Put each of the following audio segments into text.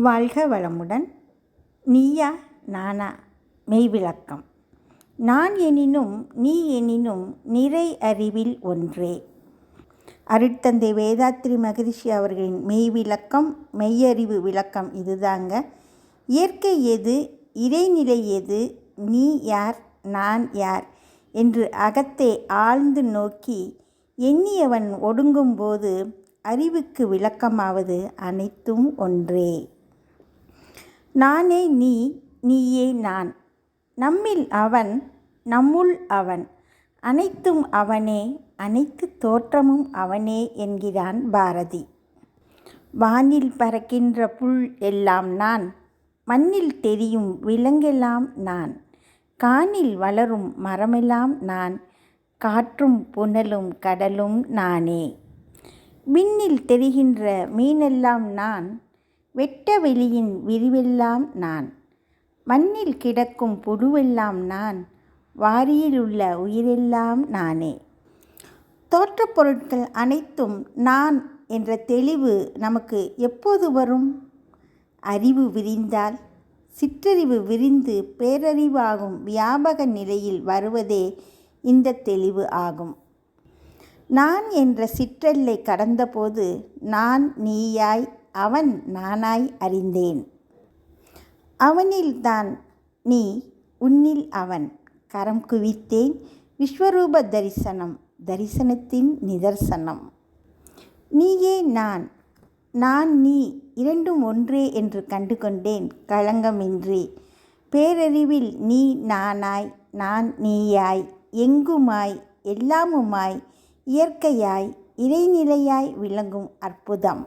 வாழ்க வளமுடன். நீயா நானா மெய்விளக்கம். நான் எனினும் நீ எனினும் நிறை அறிவில் ஒன்றே. அருட்தந்தை வேதாத்ரி மகரிஷி அவர்களின் மெய்விளக்கம் மெய்யறிவு விளக்கம் இதுதாங்க. இயற்கை எது இறைநிலை எது நீ யார் நான் யார் என்று அகத்தை ஆழ்ந்து நோக்கி எண்ணியவன் ஒடுங்கும்போது அறிவுக்கு விளக்கமாவது அனைத்தும் ஒன்றே. நானே நீ நீயே நான். நம்மில் அவன் நம்முள் அவன். அனைத்தும் அவனே அனைத்து தோற்றமும் அவனே என்கிறான் பாரதி. வானில் பறக்கின்ற புல் எல்லாம் நான். மண்ணில் தெரியும் விலங்கெல்லாம் நான். கானில் வளரும் மரமெல்லாம் நான். காற்றும் புனலும் கடலும் நானே. விண்ணில் தெரிகின்ற மீனெல்லாம் நான். வெட்ட வெளியின் விரிவெல்லாம் நான். மண்ணில் கிடக்கும் புழுவெல்லாம் நான். வாரியில் உள்ள உயிரெல்லாம் நானே. தோற்றப் பொருட்கள் அனைத்தும் நான் என்ற தெளிவு நமக்கு எப்போது வரும்? அறிவு விரிந்தால் சிற்றறிவு விரிந்து பேரறிவாகும் வியாபக நிலையில் வருவதே இந்த தெளிவு ஆகும். நான் என்ற சிற்றெல்லை கடந்தபோது நான் நீயாய் அவன் நானாய் அறிந்தேன். அவனில்தான் நீ உன்னில் அவன் கரம் குவித்தேன். விஸ்வரூப தரிசனம் தரிசனத்தின் நிதர்சனம். நீயே நான் நான் நீ இரண்டும் ஒன்றே என்று கண்டு கொண்டேன் களங்கமின்றி. பேரறிவில் நீ நானாய் நான் நீயாய் எங்குமாய் எல்லாமுமாய் இயற்கையாய் இறைநிலையாய் விளங்கும் அற்புதம்.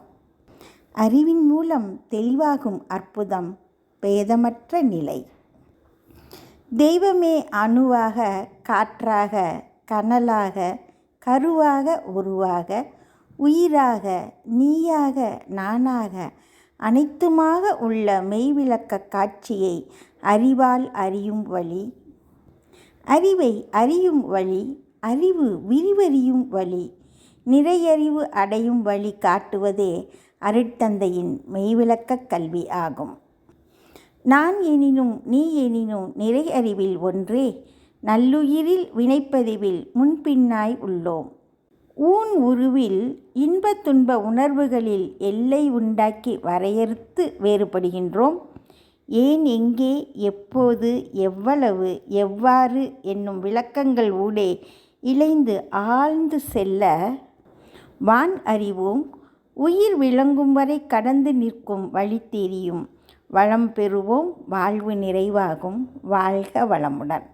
அறிவின் மூலம் தெளிவாகும் அற்புதம் பேதமற்ற நிலை. தெய்வமே அணுவாக காற்றாக கனலாக கருவாக உருவாக உயிராக நீயாக நானாக அனைத்துமாக உள்ள மெய்விளக்க காட்சியை அறிவால் அறியும் வழி அறிவை அறியும் வழி அறிவு விரிவறியும் வழி நிறையறிவு அடையும் வழி காட்டுவதே அருட்தந்தையின் மெய்விளக்கக் கல்வி ஆகும். நான் எனினும் நீ எனினும் நிறை அறிவில் ஒன்றே நல்லுயிரில் வினைப்பதிவில் முன்பின்னாய் உள்ளோம். ஊன் உருவில் இன்ப துன்ப உணர்வுகளில் எல்லை உண்டாக்கி வரையறுத்து வேறுபடுகின்றோம். ஏன் எங்கே எப்போது எவ்வளவு எவ்வாறு என்னும் விளக்கங்கள் ஊடே இழைந்து ஆழ்ந்து செல்ல வான் அறிவோம். உயிர் விளங்கும் வரை கடந்து நிற்கும் வழி தெரியும். வளம் பெறுவோம். வாழ்வு நிறைவாகும். வாழ்க வளமுடன்.